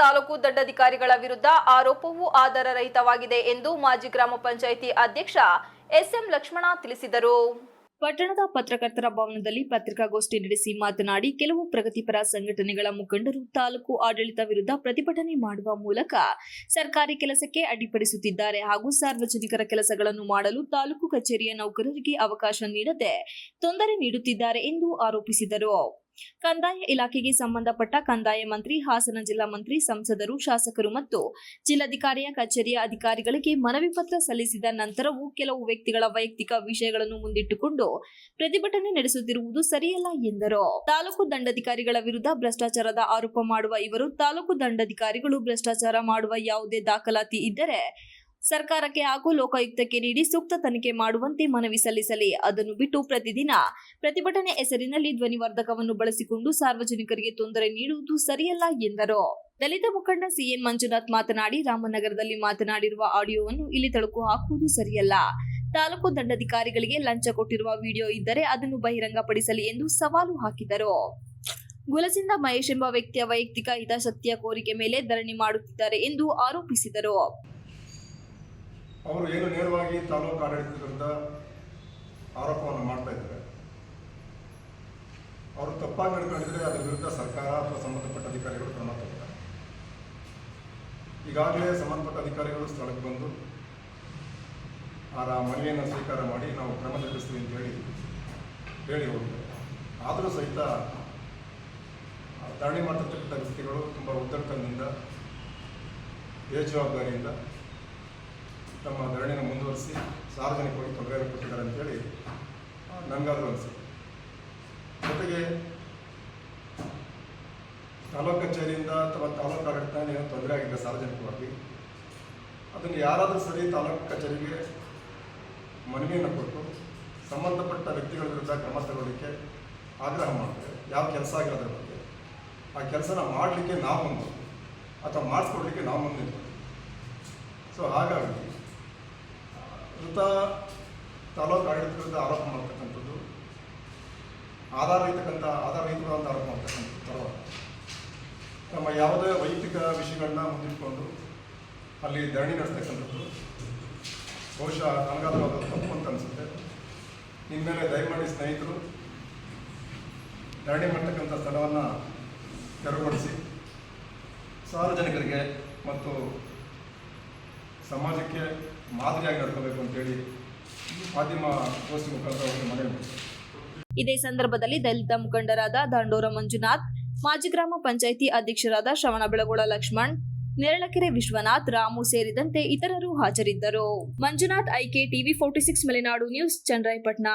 ತಾಲೂಕು ದಂಡಾಧಿಕಾರಿಗಳ ವಿರುದ್ಧ ಆರೋಪವು ಆಧಾರರಹಿತವಾಗಿದೆ ಎಂದು ಮಾಜಿ ಗ್ರಾಮ ಪಂಚಾಯಿತಿ ಅಧ್ಯಕ್ಷ ಎಸ್ಎಂ ಲಕ್ಷ್ಮಣ ತಿಳಿಸಿದರು. ಪಟ್ಟಣದ ಪತ್ರಕರ್ತರ ಭವನದಲ್ಲಿ ಪತ್ರಿಕಾಗೋಷ್ಠಿ ನಡೆಸಿ ಮಾತನಾಡಿ, ಕೆಲವು ಪ್ರಗತಿಪರ ಸಂಘಟನೆಗಳ ಮುಖಂಡರು ತಾಲೂಕು ಆಡಳಿತ ವಿರುದ್ಧ ಪ್ರತಿಭಟನೆ ಮಾಡುವ ಮೂಲಕ ಸರ್ಕಾರಿ ಕೆಲಸಕ್ಕೆ ಅಡ್ಡಿಪಡಿಸುತ್ತಿದ್ದಾರೆ ಹಾಗೂ ಸಾರ್ವಜನಿಕರ ಕೆಲಸಗಳನ್ನು ಮಾಡಲು ತಾಲೂಕು ಕಚೇರಿಯ ನೌಕರರಿಗೆ ಅವಕಾಶ ನೀಡದೆ ತೊಂದರೆ ನೀಡುತ್ತಿದ್ದಾರೆ ಎಂದು ಆರೋಪಿಸಿದರು. ಕಂದಾಯ ಇಲಾಖೆಗೆ ಸಂಬಂಧಪಟ್ಟ ಕಂದಾಯ ಮಂತ್ರಿ, ಹಾಸನ ಜಿಲ್ಲಾ ಮಂತ್ರಿ, ಸಂಸದರು, ಶಾಸಕರು ಮತ್ತು ಜಿಲ್ಲಾಧಿಕಾರಿಯ ಕಚೇರಿಯ ಅಧಿಕಾರಿಗಳಿಗೆ ಮನವಿ ಪತ್ರ ಸಲ್ಲಿಸಿದ ನಂತರವೂ ಕೆಲವು ವ್ಯಕ್ತಿಗಳ ವೈಯಕ್ತಿಕ ವಿಷಯಗಳನ್ನು ಮುಂದಿಟ್ಟುಕೊಂಡು ಪ್ರತಿಭಟನೆ ನಡೆಸುತ್ತಿರುವುದು ಸರಿಯಲ್ಲ ಎಂದರು. ತಾಲೂಕು ದಂಡಾಧಿಕಾರಿಗಳ ವಿರುದ್ಧ ಭ್ರಷ್ಟಾಚಾರದ ಆರೋಪ ಮಾಡುವ ಇವರು ತಾಲೂಕು ದಂಡಾಧಿಕಾರಿಗಳು ಭ್ರಷ್ಟಾಚಾರ ಮಾಡುವ ಯಾವುದೇ ದಾಖಲಾತಿ ಇದ್ದರೆ ಸರ್ಕಾರಕ್ಕೆ ಹಾಗೂ ಲೋಕಾಯುಕ್ತಕ್ಕೆ ನೀಡಿ ಸೂಕ್ತ ತನಿಖೆ ಮಾಡುವಂತೆ ಮನವಿ ಸಲ್ಲಿಸಲಿ. ಅದನ್ನು ಬಿಟ್ಟು ಪ್ರತಿದಿನ ಪ್ರತಿಭಟನೆ ಹೆಸರಿನಲ್ಲಿ ಧ್ವನಿವರ್ಧಕವನ್ನು ಬಳಸಿಕೊಂಡು ಸಾರ್ವಜನಿಕರಿಗೆ ತೊಂದರೆ ನೀಡುವುದು ಸರಿಯಲ್ಲ ಎಂದರು. ದಲಿತ ಮುಖಂಡ ಸಿಎನ್ ಮಂಜುನಾಥ್ ಮಾತನಾಡಿ, ರಾಮನಗರದಲ್ಲಿ ಮಾತನಾಡಿರುವ ಆಡಿಯೋವನ್ನು ಇಲ್ಲಿ ತಳುಕು ಹಾಕುವುದು ಸರಿಯಲ್ಲ. ತಾಲೂಕು ದಂಡಾಧಿಕಾರಿಗಳಿಗೆ ಲಂಚ ಕೊಟ್ಟಿರುವ ವಿಡಿಯೋ ಇದ್ದರೆ ಅದನ್ನು ಬಹಿರಂಗಪಡಿಸಲಿ ಎಂದು ಸವಾಲು ಹಾಕಿದರು. ಗುಲಸಿಂದ ಮಹೇಶ್ ಎಂಬ ವ್ಯಕ್ತಿಯ ವೈಯಕ್ತಿಕ ಹಿತಾಸಕ್ತಿಯ ಕೋರಿಕೆ ಮೇಲೆ ಧರಣಿ ಮಾಡುತ್ತಿದ್ದಾರೆ ಎಂದು ಆರೋಪಿಸಿದರು. ಅವರು ಏನು ನೇರವಾಗಿ ತಾಲೂಕು ಆಡಳಿತದ ಆರೋಪವನ್ನು ಮಾಡ್ತಾ ಇದ್ದಾರೆ. ಅವರು ತಪ್ಪಾಗಿ ನಡ್ಕೊಂಡಿದ್ರೆ ಅದರ ವಿರುದ್ಧ ಸರ್ಕಾರ ಅಥವಾ ಸಂಬಂಧಪಟ್ಟ ಅಧಿಕಾರಿಗಳು ಕ್ರಮ ತಗೋತಾರೆ. ಈಗಾಗಲೇ ಸಂಬಂಧಪಟ್ಟ ಅಧಿಕಾರಿಗಳು ಸ್ಥಳಕ್ಕೆ ಬಂದು ಆ ಮನವಿಯನ್ನು ಸ್ವೀಕಾರ ಮಾಡಿ ನಾವು ಕ್ರಮ ಜರುಗಿಸ್ತೀವಿ ಅಂತ ಹೇಳಿ ಹೇಳಿ ಹೋಗ್ತಾರೆ ಆದರೂ ಸಹಿತ ಧರಣಿ ಮಾಡ್ತಿರ್ತಕ್ಕಂಥ ವ್ಯಕ್ತಿಗಳು ತುಂಬ ಉದ್ದಟತನದಿಂದ ಬೇಜವಾಬ್ದಾರಿಯಿಂದ ತಮ್ಮ ಧರಣಿನ ಮುಂದುವರಿಸಿ ಸಾರ್ವಜನಿಕವಾಗಿ ತೊಂದರೆ ಕೊಟ್ಟಿದ್ದಾರೆ ಅಂತೇಳಿ ನನಗಾದರೂ ಅನಿಸುತ್ತೆ. ಜೊತೆಗೆ ತಾಲೂಕು ಕಚೇರಿಯಿಂದ ಅಥವಾ ತಾಲೂಕು ಆಡಳಿತ ಏನೋ ತೊಂದರೆ ಆಗಿದೆ ಸಾರ್ವಜನಿಕವಾಗಿ, ಅದನ್ನು ಯಾರಾದರೂ ಸರಿ ತಾಲೂಕು ಕಚೇರಿಗೆ ಮನವಿಯನ್ನು ಕೊಟ್ಟು ಸಂಬಂಧಪಟ್ಟ ವ್ಯಕ್ತಿಗಳ ವಿರುದ್ಧ ಕ್ರಮ ತಗೊಳ್ಳಿಕ್ಕೆ ಆಗ್ರಹ ಮಾಡ್ತಾರೆ. ಯಾವ ಕೆಲಸ ಆಗಿರೋದ್ರ ಬಗ್ಗೆ. ಆ ಕೆಲಸನ ಮಾಡಲಿಕ್ಕೆ ನಾವು ಮುಂದೆ, ಅಥವಾ ಮಾಡಿಸ್ಕೊಡ್ಲಿಕ್ಕೆ ನಾವು ಮುಂದೆ ಸೊ ಹಾಗಾಗಿ ವೃತ್ತ ತಾಲೂಕು ಆಡಳಿತ ಆರೋಪ ಮಾಡ್ತಕ್ಕಂಥದ್ದು ಆಧಾರ ಇರ್ತಕ್ಕಂಥ ಆಧಾರರಹಿತವಾದ ಆರೋಪ ಮಾಡ್ತಕ್ಕಂಥದ್ದು ಪರವಾಗಿ ತಮ್ಮ ಯಾವುದೇ ವೈಯಕ್ತಿಕ ವಿಷಯಗಳನ್ನ ಮುಂದಿಟ್ಕೊಂಡು ಅಲ್ಲಿ ಧರಣಿ ನಡೆಸ್ತಕ್ಕಂಥದ್ದು, ಬಹುಶಃ ನನಗಾದರೂ ಅದು ತಪ್ಪು ಅಂತ ಅನಿಸುತ್ತೆ. ಇನ್ಮೇಲೆ ದಯಮಾಡಿ ಸ್ನೇಹಿತರು, ಧರಣಿ ಮಾಡ್ತಕ್ಕಂಥ ಸ್ಥಳವನ್ನು ತೆರವುಗೊಳಿಸಿ, ಸಾರ್ವಜನಿಕರಿಗೆ ಮತ್ತು ಸಮಾಜಕ್ಕೆ ಮಾದರಿಯಾಗಿ ನಡ್ಕೋಬೇಕು ಅಂತೇಳಿ ಮಾಧ್ಯಮ ಗೋಷ್ಠಿ ಮುಖಾಂತರ ಮನವಿ ಇದೇ ಸಂದರ್ಭದಲ್ಲಿ ದಲಿತ ಮುಖಂಡರಾದ ದಂಡೋರ ಮಂಜುನಾಥ್, ಮಾಜಿ ಗ್ರಾಮ ಪಂಚಾಯಿತಿ ಅಧ್ಯಕ್ಷರಾದ ಶ್ರವಣ ಬೆಳಗೋಳ ಲಕ್ಷ್ಮಣ್, ನೇರಳಕೆರೆ ವಿಶ್ವನಾಥ್, ರಾಮು ಸೇರಿದಂತೆ ಇತರರು ಹಾಜರಿದ್ದರು. Manjunath, I K TV forty six, Malenadu news Chandrayapatna